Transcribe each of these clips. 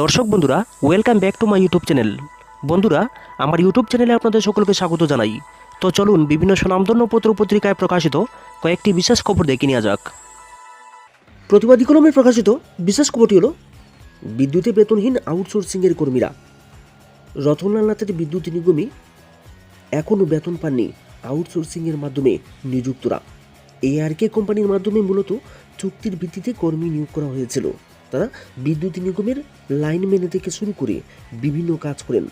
দর্শক বন্ধুরা welcome back to my YouTube channel বন্ধুরা, আমার ইউটিউব চ্যানেলে আপনাদের সকলকে স্বাগত জানাই। তো চলুন বিভিন্ন সুনামধন্য পত্র পত্রিকায় প্রকাশিত কয়েকটি বিশেষ খবর দেখে নেওয়া যাক। প্রতিবাদী কলমে প্রকাশিত বিশেষ খবরটি হলো, বিদ্যুতে বেতনহীন আউটসোর্সিংয়ের কর্মীরা। রতনলাল নাথের বিদ্যুৎ নিগমে এখনও বেতন পাননি আউটসোর্সিংয়ের মাধ্যমে নিযুক্তরা। এআরকে কোম্পানির মাধ্যমে মূলত চুক্তির ভিত্তিতে কর্মী নিয়োগ করা হয়েছিল। তারা বিদ্যুৎ নিগমের লাইন মেনে থেকে শুরু করে বিভিন্ন কাজ করেন।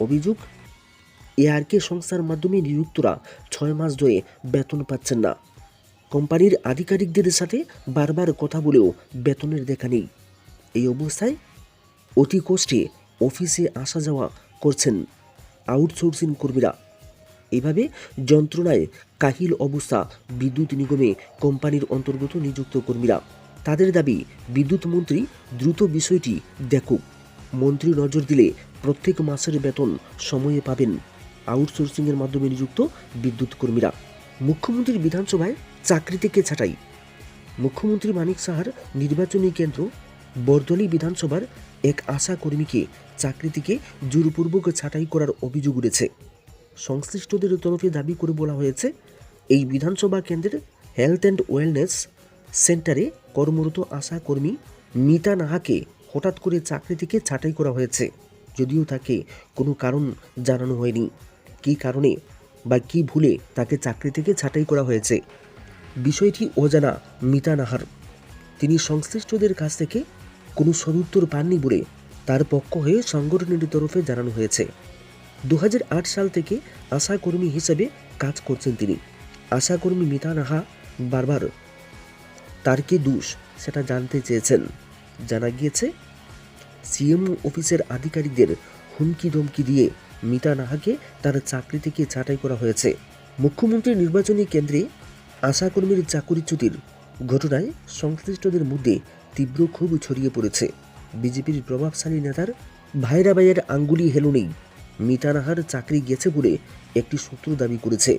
অভিযোগ এআরকে সংস্থার মাধ্যমে নিযুক্তরা ছয় মাস ধরে বেতন পাচ্ছেন না। কোম্পানির আধিকারিকদের সাথে বারবার কথা বলেও বেতনের দেখা নেই। এই অবস্থায় অতি কষ্টে অফিসে আসা যাওয়া করছেন আউটসোর্সিং কর্মীরা। এভাবে যন্ত্রণায় কাহিল অবস্থা বিদ্যুৎ নিগমে কোম্পানির অন্তর্গত নিযুক্ত কর্মীরা। তাদের দাবি, বিদ্যুৎ মন্ত্রী দ্রুত বিষয়টি দেখুক। মন্ত্রী নজর দিলে প্রত্যেক মাসের বেতন সময়ে পাবেন আউটসোর্সিংয়ের মাধ্যমে নিযুক্ত বিদ্যুৎ কর্মীরা। মুখ্যমন্ত্রীর বিধানসভায় চাকরি থেকে ছাঁটাই? মুখ্যমন্ত্রী মানিক সাহার নির্বাচনী কেন্দ্র, বরদলি বিধানসভার এক আশা কর্মীকে চাকরি থেকে জোরপূর্বক ছাঁটাই করার অভিযোগ উঠেছে। সংশ্লিষ্টদের তরফে দাবি করে বলা হয়েছে, এই বিধানসভা কেন্দ্রের হেলথ অ্যান্ড ওয়েলনেস সেন্টারে কর্মরত আশা কর্মী মিতা নাহাকে হঠাৎ করে চাকরি থেকে ছাঁটাই করা হয়েছে। যদিও তাকে কোনো কারণ জানানো হয়নি। কী কারণে বা কী ভুলে তাকে চাকরি থেকে ছাঁটাই করা হয়েছে? বিষয়টি অজানা মিতা নাহার। তিনি সংশ্লিষ্টদের কাছ থেকে কোনো সদুত্তর পাননি বলে তার পক্ষ হয়ে সংগঠনের তরফে জানানো হয়েছে। দু হাজার আট সাল থেকে আশাকর্মী হিসেবে কাজ করছেন তিনি। আশাকর্মী মিতা নাহা বারবার তার কি দোষ? সেটা জানতে চেয়েছেন। জানা গিয়েছে সিএমও অফিসের আধিকারিকদের হুমকি ধমকি দিয়ে মিতা নাহাকে তার চাকরি থেকে ছাঁটাই করা হয়েছে। মুখ্যমন্ত্রীর নির্বাচনী কেন্দ্রে আশাকর্মীর চাকরিচ্যুতির ঘটনায় সংশ্লিষ্টদের মধ্যে তীব্র ক্ষোভ ছড়িয়ে পড়েছে। বিজেপির প্রভাবশালী নেতার ভাইরা ভাইয়ের আঙ্গুলি হেলুনেই মিতা নাহার চাকরি গেছে বলে একটি সূত্র দাবি করেছে।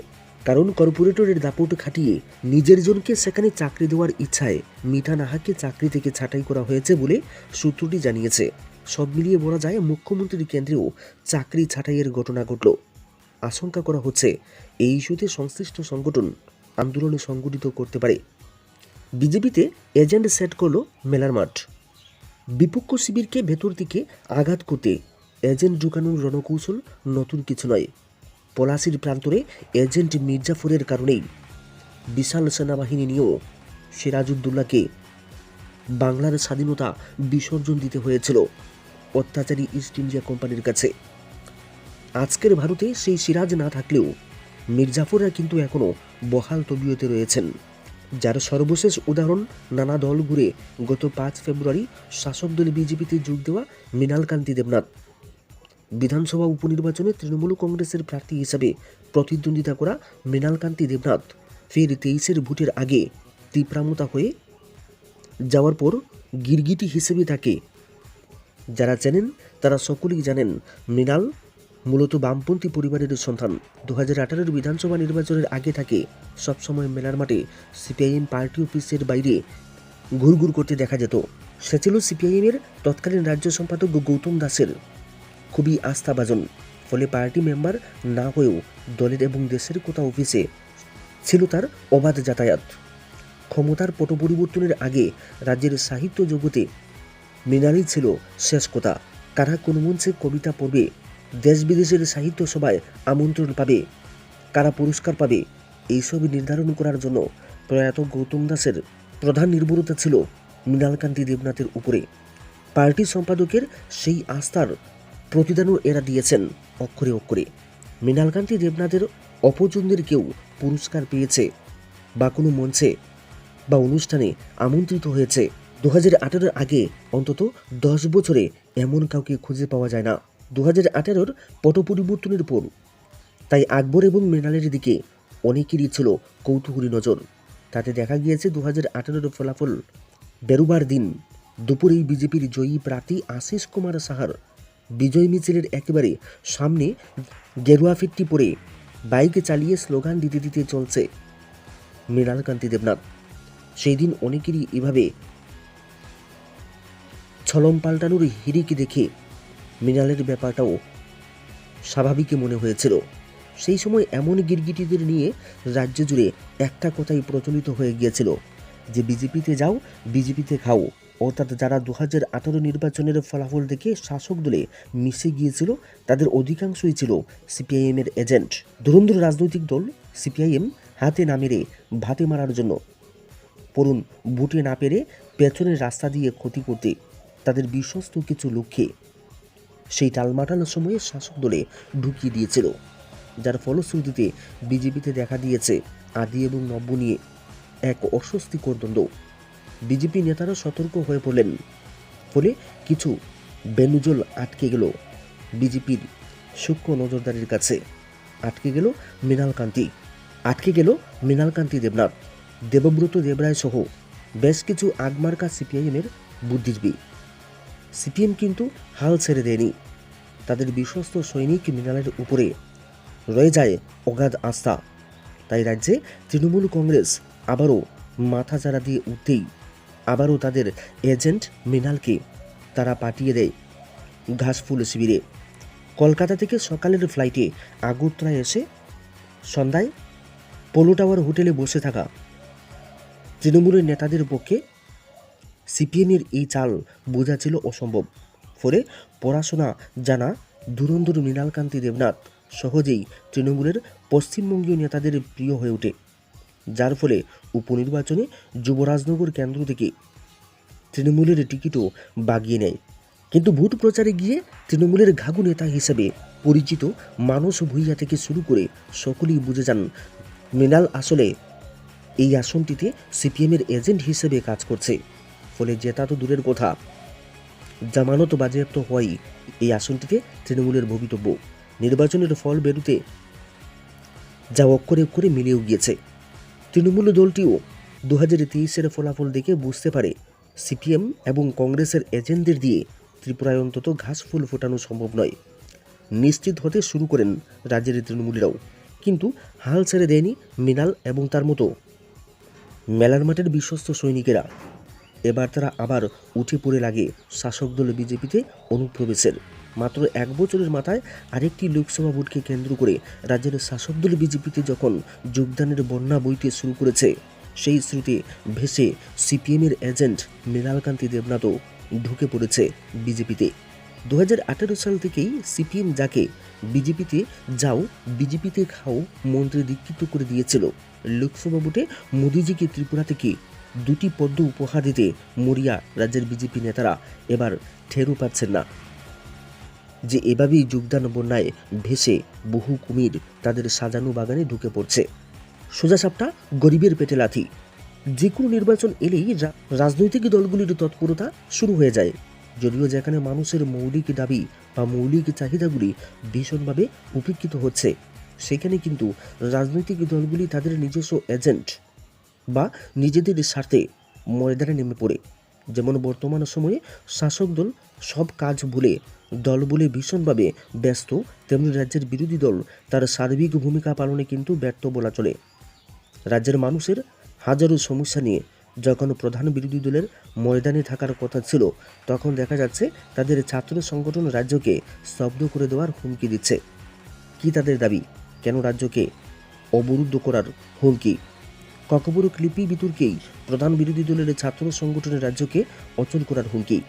কারণ কর্পোরেটরের দাপট খাটিয়ে নিজের জনকে সেখানে চাকরি দেওয়ার ইচ্ছায় মিঠা নাহাকে চাকরি থেকে ছাঁটাই করা হয়েছে বলে সূত্রটি জানিয়েছে। সব মিলিয়ে বলা যায় মুখ্যমন্ত্রীর কেন্দ্রেও চাকরি ছাঁটাইয়ের ঘটনা ঘটল। আশঙ্কা করা হচ্ছে, এই ইস্যুতে সংশ্লিষ্ট সংগঠন আন্দোলনে সংগঠিত করতে পারে। বিজেপিতে এজেন্ট সেট করল মেলার মাঠ। বিপক্ষ শিবিরকে ভেতর দিকে আঘাত করতে এজেন্ট ঢুকানোর রণকৌশল নতুন কিছু নয়। পলাশির প্রান্তরে এজেন্ট মির্জাফরের কারণেই বিশাল সেনাবাহিনী নিয়েও সিরাজউদ্দৌলাকে বাংলার স্বাধীনতা বিসর্জন দিতে হয়েছিল অত্যাচারী ইস্ট ইন্ডিয়া কোম্পানির কাছে। আজকের ভারতে সেই সিরাজ না থাকলেও মির্জাফররা কিন্তু এখনও বহাল তবিয়তে রয়েছেন, যার সর্বশেষ উদাহরণ নানা দল ঘুরে গত পাঁচ ফেব্রুয়ারি শাসক দল বিজেপিতে যোগ দেওয়া মৃণালকান্তি দেবনাথ। বিধানসভা উপনির্বাচনে তৃণমূল কংগ্রেসের প্রার্থী হিসাবে প্রতিদ্বন্দ্বিতা করা মৃণালকান্তি দেবনাথ। ফের তেইশের ভোটের আগে তীব্রামতা হয়ে যাওয়ার পর গিরগিটি হিসেবে তাকে যারা চেনেন, তারা সকলেই জানেন মৃণাল মূলত বামপন্থী পরিবারের সন্তান। দু হাজার আঠারোর বিধানসভা নির্বাচনের আগে থাকে। সবসময় মেলার মাঠে সিপিআইএম পার্টি অফিসের বাইরে ঘুরঘুর করতে দেখা যেত। সে ছিল সিপিআইএমের তৎকালীন রাজ্য সম্পাদক গৌতম দাসের খুবই আস্থাভাজন, ফলে পার্টি মেম্বার না হয়েও দলের এবং দেশের কোথাও অফিসে ছিল তার অবাধ যাতায়াত। ক্ষমতার পট পরিবর্তনের আগে রাজ্যের সাহিত্য জগতে মৃণালী ছিল শেষ কথা কারা কোন মঞ্চে কবিতা পড়বে দেশ বিদেশের সাহিত্য সভায় আমন্ত্রণ পাবে, কারা পুরস্কার পাবে, এইসব নির্ধারণ করার জন্য প্রয়াত গৌতম দাসের প্রধান নির্ভরতা ছিল মৃণালকান্তি দেবনাথের উপরে। পার্টি সম্পাদকের সেই আস্থার প্রতিদানও এরা দিয়েছেন অক্ষরে অক্ষরে। মৃণালকান্তি দেবনাথের অপছন্দের কেউ পুরস্কার পেয়েছে বা কোনো মঞ্চে বা অনুষ্ঠানে আমন্ত্রিত হয়েছে। দু হাজার আগে অন্তত দশ বছরে এমন কাউকে খুঁজে পাওয়া যায় না। দু হাজার আঠেরোর পট পরিবর্তনের পর তাই আকবর এবং মৃণালের দিকে অনেকেরই ছিল কৌতূহলী নজর। তাতে দেখা গিয়েছে দু হাজার আঠারোর ফলাফল। বেরোবার দিন। দুপুরেই বিজেপির জয়ী প্রার্থী আশিস কুমার সাহার বিজয় মিছিলের একেবারে সামনে গেরুয়া ফিটটি পরে বাইকে চালিয়ে স্লোগান দিতে দিতে চলছে মৃণালকান্তি দেবনাথ। সেই দিন অনেকেরই এভাবে ছলম পাল্টানোর হিরিক দেখে মৃণালের ব্যাপারটাও স্বাভাবিকই মনে হয়েছিল। সেই সময় এমন গিরগিটিদের নিয়ে রাজ্য জুড়ে একটা কথাই প্রচলিত হয়ে গিয়েছিল যে, বিজেপিতে যাও, বিজেপিতে খাও। অর্থাৎ যারা দু হাজার আঠারো নির্বাচনের ফলাফল দেখে শাসক দলে মিশে গিয়েছিল, তাদের অধিকাংশই ছিল সিপিআইএমের এজেন্ট। ধুরন্ধর রাজনৈতিক দল সিপিআইএম হাতে না মেরে ভাতে মারার জন্য। পড়ুন বুটে না পেরে পেছনের রাস্তা দিয়ে ক্ষতি করতে তাদের বিশ্বস্ত কিছু লক্ষ্যে। সেই টালমাটাল সময়ে শাসক দলে ঢুকিয়ে দিয়েছিল, যার ফলশ্রুতিতে বিজেপিতে দেখা দিয়েছে আদি এবং নব্য নিয়ে এক অস্বস্তিকর দ্বন্দ্ব। বিজেপি নেতারা সতর্ক হয়ে পড়লেন। ফলে কিছু বেনুজল আটকে গেল বিজেপির সূক্ষ্ম নজরদারির কাছে। আটকে গেল মৃণালকান্তি। আটকে গেল মৃণালকান্তি দেবনাথ। দেবব্রত দেবরায় সহ বেশ কিছু আগমার্কা সিপিআইএমের বুদ্ধিজীবী। সিপিএম কিন্তু হাল ছেড়ে দেয়নি। তাদের বিশ্বস্ত সৈনিক মৃণালের উপরে রয়ে যায় অগাধ আস্থা। তাই রাজ্যে তৃণমূল কংগ্রেস আবারও মাথা চারা দিয়ে উঠতেই আবারও তাদের এজেন্ট মৃণালকে তারা পাঠিয়ে দেয় ঘাসফুল শিবিরে। কলকাতা থেকে সকালের ফ্লাইটে আগরতলায় এসে সন্ধ্যায় পোলো টাওয়ার হোটেলে বসে থাকা তৃণমূলের নেতাদের পক্ষে সিপিএমের এই চাল বোঝা ছিল অসম্ভব। ফলে পড়াশোনা জানা ধুরন্ধর মৃণালকান্তি দেবনাথ সহজেই তৃণমূলের পশ্চিমবঙ্গীয় নেতাদের প্রিয় হয়ে ওঠে। যার ফলে উপনির্বাচনে যুবরাজনগর কেন্দ্র থেকে তৃণমূলের টিকিটও বাগিয়ে নেয়। কিন্তু ভোট প্রচারে গিয়ে তৃণমূলের ঘাগু নেতা হিসেবে পরিচিত মানস ভূঁইয়া থেকে শুরু করে সকলেই বুঝে যান, মৃণাল আসলে এই আসনটিতে সিপিএমের এজেন্ট হিসেবে কাজ করছে। ফলে জেতা তো দূরের কথা। জামানত বাজেয়াপ্ত হওয়াই এই আসনটিতে তৃণমূলের ভবিতব্য। নির্বাচনের ফল বেরুতে যা অক্ষরে অক্ষরে মিলেও গিয়েছে। তৃণমূল দলটিও দু হাজার তেইশের ফলাফল দেখে বুঝতে পারে সিপিএম এবং কংগ্রেসের এজেন্টদের দিয়ে ত্রিপুরায় অন্তত ঘাস ফুল ফোটানো সম্ভব নয়। নিশ্চিত হতে শুরু করেন রাজ্যের তৃণমূলীরাও। কিন্তু হাল ছেড়ে দেয়নি মৃণাল এবং তার মতো মেলার মাঠের বিশ্বস্ত সৈনিকেরা। এবার তারা আবার উঠে পড়ে লাগে শাসক দল বিজেপিতে অনুপ্রবেশের। মাত্র এক বছরের মাথায় আরেকটি লোকসভা ভোটকে কেন্দ্র করে রাজ্যের শাসক দল বিজেপিতে যখন যোগদানের বন্যা বইতে শুরু করেছে, সেই স্রোতে ভেসে সিপিএমের এজেন্ট মৃণালকান্তি দেবনাথও ঢুকে পড়েছে বিজেপিতে। দু হাজার আঠেরো সাল থেকেই সিপিএম যাকে বিজেপিতে যাও, বিজেপিতে খাও মন্ত্রী দীক্ষিত করে দিয়েছিল। লোকসভা ভোটে মোদিজিকে ত্রিপুরা থেকে দুটি পদ্ম উপহার দিতে মরিয়া রাজ্যের বিজেপি নেতারা এবার ঠেরও পাচ্ছেন না। যে এভাবেই যোগদান বন্যায় ভেসে বহু কুমির তাদের সাজানো বাগানে ঢুকে পড়ছে। সোজাসাপটা গরিবের পেটে লাথি। যে কোনো নির্বাচন এলেই রাজনৈতিক দলগুলির তৎপরতা শুরু হয়ে যায়। যদিও যেখানে মানুষের মৌলিক দাবি বা মৌলিক চাহিদাগুলি ভীষণভাবে উপেক্ষিত হচ্ছে, সেখানে কিন্তু রাজনৈতিক দলগুলি তাদের নিজস্ব এজেন্ট বা নিজেদের স্বার্থে ময়দানে নেমে পড়ে। যেমন বর্তমান সময়ে শাসক দল সব কাজ ভুলে দল বলে ভীষণভাবে ব্যস্ত, তেমনি রাজ্যের বিরোধী দল তার সার্বিক ভূমিকা পালনে কিন্তু ব্যর্থ বলা চলে। রাজ্যের মানুষের হাজারো সমস্যা নিয়ে যখন প্রধান বিরোধী দলের ময়দানে থাকার কথা ছিল, তখন দেখা যাচ্ছে তাদের ছাত্র সংগঠন রাজ্যকে স্তব্ধ করে দেওয়ার হুমকি দিচ্ছে। কি তাদের দাবি? কেন রাজ্যকে অবরুদ্ধ করার হুমকি? ককবরক লিপি বিতর্কেই প্রধান বিরোধী দলের ছাত্র সংগঠনের রাজ্যকে অচল করার হুমকি?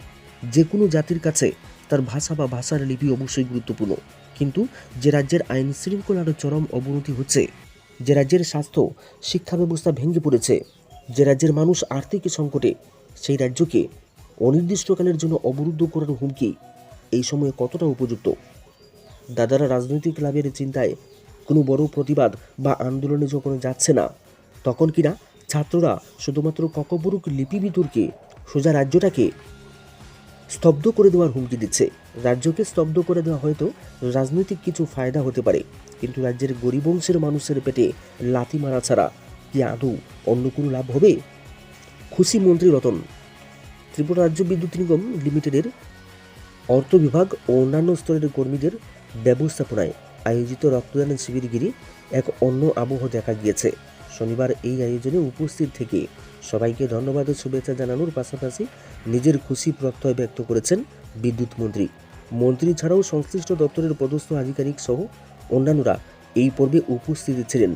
যে কোনো জাতির কাছে তার ভাষা বা ভাষার লিপি অবশ্যই গুরুত্বপূর্ণ। কিন্তু যে রাজ্যের আইন শৃঙ্খলার চরম অবনতি হচ্ছে, যে রাজ্যের স্বাস্থ্য, শিক্ষা ব্যবস্থা ভেঙে পড়েছে, যে রাজ্যের মানুষ আর্থিক সংকটে, সেই রাজ্যকে অনির্দিষ্টকালের জন্য অবরুদ্ধ করার হুমকি এই সময়ে কতটা উপযুক্ত? দাদারা রাজনৈতিক লাভের চিন্তায় কোনো বড় প্রতিবাদ বা আন্দোলনে যখন যাচ্ছে না, তখন কিনা ছাত্ররা শুধুমাত্র ককবরুক লিপি বিতর্কে সোজা রাজ্যটাকে স্তব্ধ করে দেওয়ার হুমকি দিচ্ছে। রাজ্যকে স্তব্ধ করে দেওয়া হয়তো রাজনৈতিক কিছু ফায়দা হতে পারে, কিন্তু রাজ্যের গরিব অংশের মানুষের পেটে লাথি মারা ছাড়া কি আদৌ অন্য কোনো লাভ হবে? খুশি মন্ত্রী রতন, ত্রিপুরা রাজ্য বিদ্যুৎ নিগম লিমিটেডের অর্থ বিভাগ ও অন্যান্য স্তরের কর্মীদের ব্যবস্থাপনায় আয়োজিত রক্তদান শিবির ঘিরে এক অন্য আবহ দেখা গিয়েছে। শনিবার এই আয়োজনে উপস্থিত থেকে সবাইকে ধন্যবাদ ও শুভেচ্ছা জানানোর পাশাপাশি নিজের খুশি প্রত্যয় ব্যক্ত করেছেন বিদ্যুৎ মন্ত্রী। মন্ত্রী ছাড়াও সংশ্লিষ্ট দপ্তরের পদস্থ আধিকারিক সহ অন্যান্যরা এই পর্বে উপস্থিত ছিলেন।